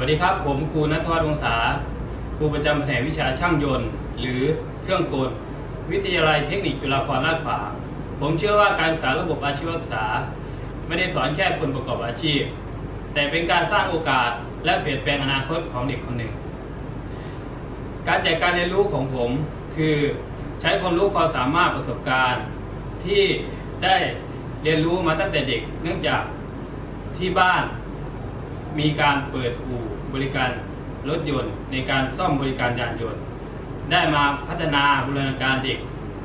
วัสดีครับ ผมครูนัทวัฒน์วงศาครูประจำแผนกวิชาช่างยนต์ หรือเครื่องกล วิทยาลัยเทคนิคจุฬาภรณราชขวาผมเชื่อว่าการศึกษาระบบอาชีวศึกษา ไม่ได้สอนแค่คนประกอบอาชีพ แต่เป็นการสร้างโอกาสและเปลี่ยนแปลงอนาคตของเด็กคนหนึ่ง การจัดการเรียนรู้ของผมคือใช้ความรู้ความสามารถประสบการณ์ ที่ได้เรียนรู้มาตั้งแต่เด็ก เนื่องจากที่บ้านมีการเปิดอู่ บริการรถยนต์ ในการซ่อมบริการยานยนต์ ได้มาพัฒนาบูรณาการเด็ก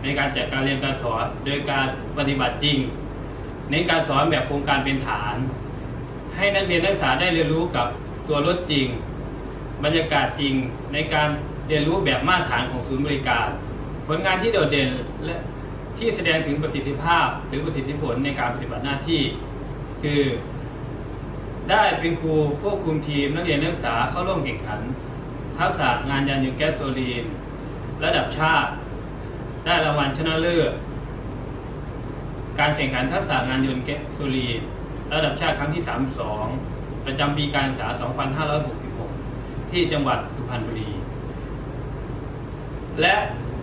ในการจัดการเรียนการสอน โดยการปฏิบัติจริง ในการสอนแบบโครงการเป็นฐาน ให้นักเรียนนักศึกษาได้เรียนรู้กับตัวรถจริง บรรยากาศจริงในการเรียนรู้แบบมาตรฐานของศูนย์บริการ ผลงานที่โดดเด่นและที่แสดงถึงประสิทธิภาพหรือประสิทธิผลในการปฏิบัติหน้าที่ คือ ได้เป็นครูควบคุมทีมนักเรียนนักศึกษาเข้าร่วมแข่งขัน ทักษะงานยานยนต์แก๊สโซลีน ระดับชาติ ได้รางวัลชนะเลิศการแข่งขันทักษะงานยนต์แก๊สโซลีน ระดับชาติครั้งที่ 32 ประจำปีการศึกษา 2566 ที่จังหวัดสุพรรณบุรี และ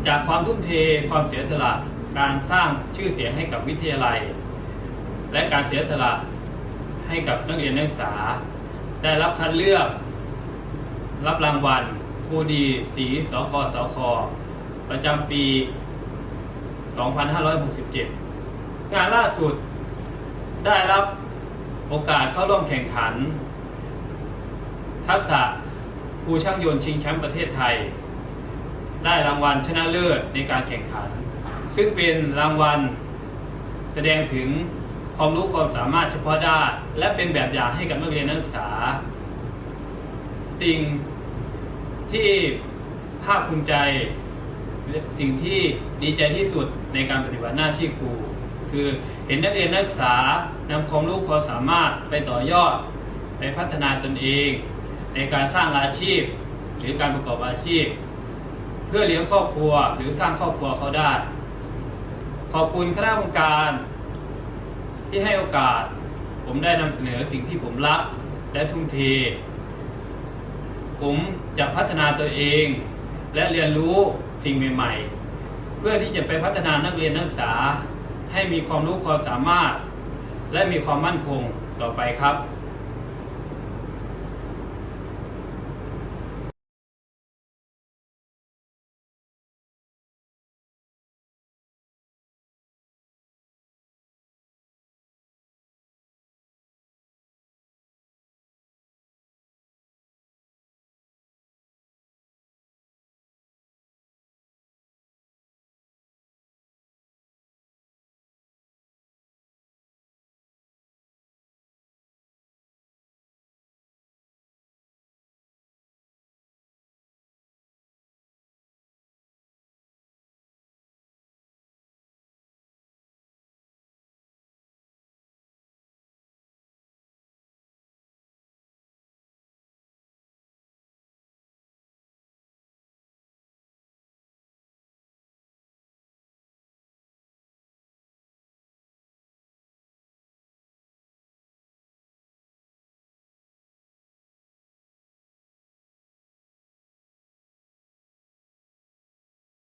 จากความทุ่มเทความเสียสละการสร้างชื่อเสียงให้กับวิทยาลัย และการเสียสละ ให้กับนักเรียนนักศึกษา ได้รับคัดเลือก รับรางวัลครูดีสีสกสคประจำปี 2567 งานล่าสุดได้รับโอกาสเข้าร่วมแข่งขัน ทักษะครูช่างยนต์ชิงแชมป์ประเทศไทย ได้รางวัลชนะเลิศในการแข่งขัน ซึ่งเป็นรางวัลแสดงถึง ความรู้ความสามารถเฉพาะด้านและเป็นแบบอย่างให้กับนักเรียนนักศึกษาสิ่งที่ภาคภูมิใจ สิ่งที่ดีใจที่สุดในการปฏิบัติหน้าที่ครูคือเห็นนักเรียนนักศึกษานำความรู้ความสามารถไปต่อยอด ไปพัฒนาตนเอง ในการสร้างอาชีพ หรือการประกอบอาชีพ เพื่อเลี้ยงครอบครัวหรือสร้างครอบครัวเขาได้ ขอบคุณคณะกรรมการ ที่ให้โอกาส ผมได้นำเสนอสิ่งที่ผมรักและทุ่มเท ผมจะพัฒนาตัวเอง และเรียนรู้สิ่งใหม่ๆ เพื่อที่จะไปพัฒนานักเรียนนักศึกษา ให้มีความรู้ความสามารถ และมีความมั่นคงต่อไปครับ